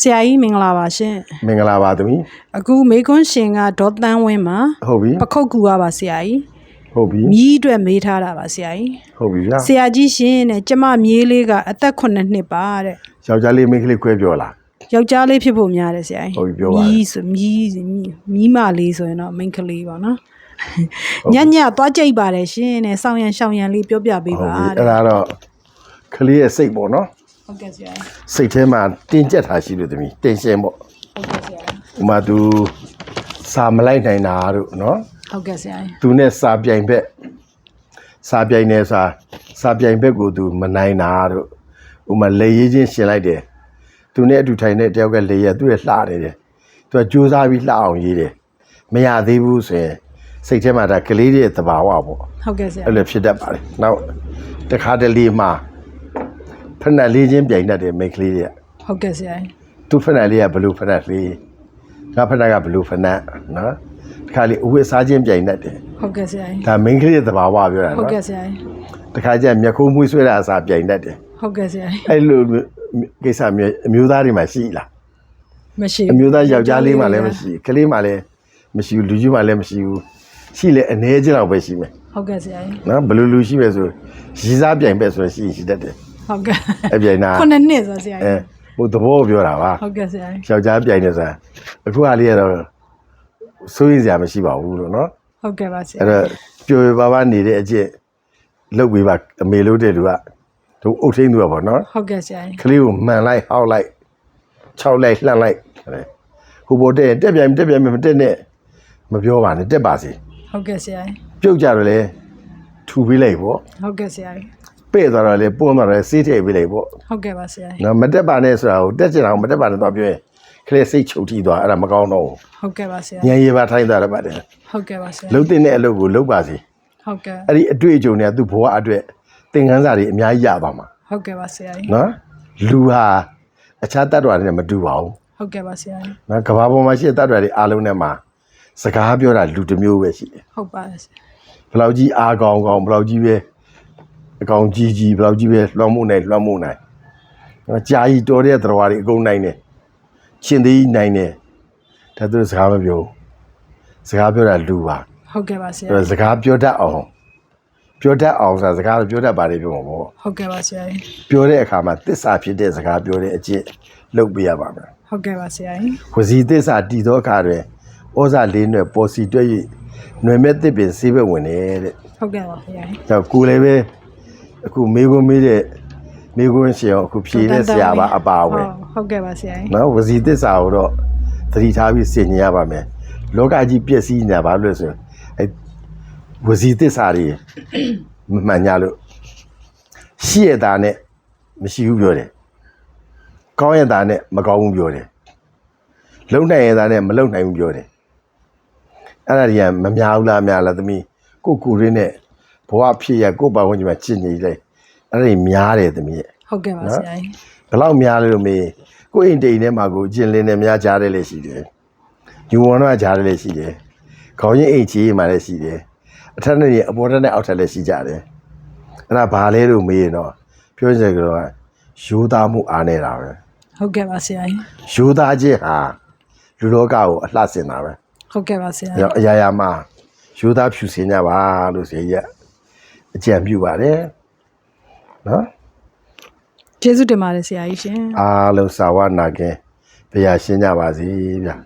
ဆရာကြီးမင်္ဂလာပါရှင်မင်္ဂလာပါသမီးအခုမေခွန်းရှင်ကဒေါ်တန်းဝင်းမှာဟုတ်ပြီပခုတ်ကူရပါဆရာကြီးဟုတ်ပြီမြည်အတွက်မေးထားတာပါဆရာကြီးဟုတ်ပြီဗျာဆရာကြီးရှင်တဲ့ကျမမြေးလေးကအသက်9နှစ်ပါတဲ့ယောက်ျားလေးမိန်းကလေးခွဲပြောလားယောက်ျားလေးဖြစ်ဖို့များတယ်ဆရာကြီးဟုတ်ပြီပြောပါမြည်ဆိုမြည်မြည်မလေးဆိုရင်တော့မိန်းကလေးပေါ့နော်ညညသွားကြိတ်ပါတယ်ရှင်တဲ့ဆောင်းရံရှောင်းရံလေးပြောပြပေးဟုတ်ပါပြီတဲ့အဲ့ဒါတော့ကလေးရဲ့စိတ်ပေါ့နော် ဟုတ်ကဲ့ဆရာကြီးစိတ်ထဲမှာတင်းကျပ်တာရှိလို့သမီးတင်ရှင်ပေါ့ဟုတ်ကဲ့ဆရာကြီးဥမာသူစာမလိုက်နိုင်တာတို့နော်ဟုတ်ကဲ့ဆရာကြီးသူနဲ့စာပြိုင်ဘက်စာပြိုင်နေစာစာပြိုင်ဘက်ကိုသူမနိုင်တာတို့ဥမာလေရေးချင်းရှင်လိုက်တယ်သူနဲ့အတူထိုင်တဲ့တယောက်ကလေရသူ့ရဲ့လှနေတယ်သူကကြိုးစားပြီးလှအောင်ရေးတယ်မရသေးဘူးဆိုရင်စိတ်ထဲမှာဒါကလေးရဲ့သဘာဝပေါ့ဟုတ်ကဲ့ဆရာအဲ့လိုဖြစ်တတ်ပါတယ်နောက်တစ်ခါတလေမှာ ဖက်နှက်လေးချင်းပြိုင်တတ်တယ်မိန်းကလေးတွေကဟုတ်ကဲ့ဆရာကြီးသူဖက်နှက်လေးကဘလူးဖက်နှက်လေးငါဖက်နှက်ကဘလူးဖက်နှက်နော်တစ်ခါလေအဝတ်စားချင်းပြိုင်တတ်တယ်ဟုတ်ကဲ့ဆရာကြီးဒါမိန်းကလေးရဲ့သဘာဝပြောတာဟုတ်နော်ကဲ့ဆရာကြီးတစ်ခါကျမျက်ခုံးမွေးဆွဲတာအစားပြိုင်တတ်တယ်ဟုတ်ကဲ့ဆရာကြီးအဲ့လိုကိစ္စမျိုးအမျိုးသားတွေမှာရှိလားမရှိအမျိုးသားယောက်ျားလေးမှလည်းမရှိကလေးမှလည်းမရှိဘူးလူကြီးမှလည်းမရှိဘူးရှိလေအနေချင်းတော့ပဲရှိမယ်ဟုတ်ကဲ့ဆရာကြီးနော်ဘယ်လိုလူရှိပဲဆိုရည်စားပြိုင်ပဲဆိုရင်ရှိရင်ရှိတတ်တယ် ဟုတ်ကဲ့အပြိုင်နာခုနှစ်နှစ်ဆိုဆရာအဲကြီးဟိုသဘောကိုပြောတာပါဟုတ်ကဲ့ဆရာကြီးယောက်ျားပြိုင်နေစားအခုဟာလေးကတော့စိုးရိမ်စရာမရှိပါဘူးလို့နော်ဟုတ်ကဲ့ပါဆရာအဲ့တော့ပျော်ပျော်ပါပါနေတဲ့အကျင့်လုပ်ပေးပါအမေလို့တဲ့လူကသူအုတ်ထင်းသူကပေါ့နော်ဟုတ်ကဲ့ဆရာကြီးကလေးကိုမှန်လိုက်ဟောက်လိုက်ခြောက်လိုက်လှန့်လိုက်တဲ့ဟိုဘောတဲ့တက်ပြန်တက်ပြန်မတက်နဲ့မပြောပါနဲ့တက်ပါစေဟုတ်ကဲ့ဆရာကြီးပြုတ်ကြတော့လေထူပေးလိုက်ပေါ့ဟုတ်ကဲ့ဆရာကြီး ပဲ့သွားတော့လေပွန်းသွားတော့လေစေးထည့်ပေးလိုက်ပေါ့ဟုတ်ကဲ့ပါဆရာကြီးနော်မတက်ပါနဲ့ဆိုတာကိုတက်ချင်အောင်မတက်ပါနဲ့တော့ပြောရင်ကလေးစိတ်ချုပ်ထိသွားအဲ့ဒါမကောင်းတော့ဘူးဟုတ်ကဲ့ပါဆရာညံရည်ပါထိုင်းသွားတယ်ပါတယ်ဟုတ်ကဲ့ပါဆရာလှုပ်တင်တဲ့အလုပ်ကိုလှုပ်ပါစေဟုတ်ကဲ့အဲ့ဒီအတွေ့အကြုံတွေကသူ့ဘဝအတွက်သင်ခန်းစာတွေအများကြီးရပါမှာဟုတ်ကဲ့ပါဆရာကြီးနော်လူဟာအခြားတ attva တွေနဲ့မတူပါဘူးဟုတ်ကဲ့ပါဆရာကြီးနော်ကဘာပေါ်မှာရှိတဲ့တ attva တွေအားလုံးနဲ့မှာစကားပြောတာလူတစ်မျိုးပဲရှိတယ်ဟုတ်ပါတယ်ဆရာဘယ်လောက်ကြီးအားကောင်းကောင်းဘယ်လောက်ကြီးပဲ အကောင်ကြီးကြီးဘယ်လောက်ကြီးပဲလွှမ်းမိုးနိုင်လွှမ်းမိုးနိုင်နော်ကြာကြီးတော်တဲ့သတော်တွေအကုန်နိုင်တယ်ရှင်သေးကြီးနိုင်တယ်ဒါသူတို့စကားမပြောဘူးစကားပြောတာလူပါဟုတ်ကဲ့ပါဆရာအဲ့တော့စကားပြောတတ်အောင်ပြောတတ်အောင်ဆိုတာစကားပြောတတ်ပါတယ်ပြောမှာပေါ့ဟုတ်ကဲ့ပါဆရာကြီးပြောတဲ့အခါမှာတစ္ဆာဖြစ်တဲ့စကားပြောတဲ့အကျင့်လုပ်ပေးရပါမယ်ဟုတ်ကဲ့ပါဆရာကြီးဝစီတစ္ဆာတည်သောအခါတွင်ဩဇာလေးနွယ်ပေါ်စီတွဲ၍နွယ်မဲ့တစ်ပင်ဆေးဘက်ဝင်တယ်တဲ့ဟုတ်ကဲ့ပါဆရာကြီး။ကြောင့်ကိုယ်လည်းပဲ အခုမေကွန်းမေးတဲ့မေကွန်းရှင်အောင်အခုဖြေတဲ့ဆရာပါအပါဝင်ဟုတ်ကဲ့ပါဆရာကြီးနော်ဝစီတစ္ဆာကိုတော့သတိထားပြီးဆင်ញင်ရပါမယ်။လောကကြီးပြည့်စည်နေတာဘာလို့လဲဆိုရင်အဲဝစီတစ္ဆာတွေမမှန်ကြလို့ရှိရတာနဲ့မရှိဘူးပြောတယ်။ကောင်းရတာနဲ့မကောင်းဘူးပြောတယ်။လုံနိုင်ရတာနဲ့မလုံနိုင်ဘူးပြောတယ်။အဲ့ဒါတွေကမများဘူးလားများလားသမီးကိုကိုရင်းနဲ့ ဘဝဖြစ်ရကိုပါဝင်ကြီးမှာချစ်နေလိုက်အဲ့ဒါတွေများတယ်သမီးရဲ့ဟုတ်ကဲ့ပါဆရာကြီးဘယ်လောက်များလဲလို့မေးကိုယ့်အိမ်တိမ်ထဲမှာကိုအကျင်လင်းနဲ့များကြားတယ်လေရှိတယ်ယူဝါတော့ကြားတယ်လေရှိတယ်ခေါင်းရင်းအိမ်ချီမှာလည်းရှိတယ်အထက်နဲ့အပေါ်ထက်နဲ့အောက်ထက်လည်းရှိကြတယ်အဲ့ဒါဘာလဲလို့မေးရင်တော့ပြောချင်ကြတော့ယူသားမှုအားနေတာပဲဟုတ်ကဲ့ပါဆရာကြီးယူသားခြင်းဟာလူလောကကိုအလှဆင်တာပဲဟုတ်ကဲ့ပါဆရာအဲ့တော့အရာရာမှာယူသားဖြူစင်ကြပါလို့ဆိုရက် အကြံပြုပါတယ်နော်ကျေးဇူးတင်ပါတယ်ဆရာကြီးရှင်အားလုံးစာဝနာခင်ဘုရားရှင်းကြပါစေဗျာ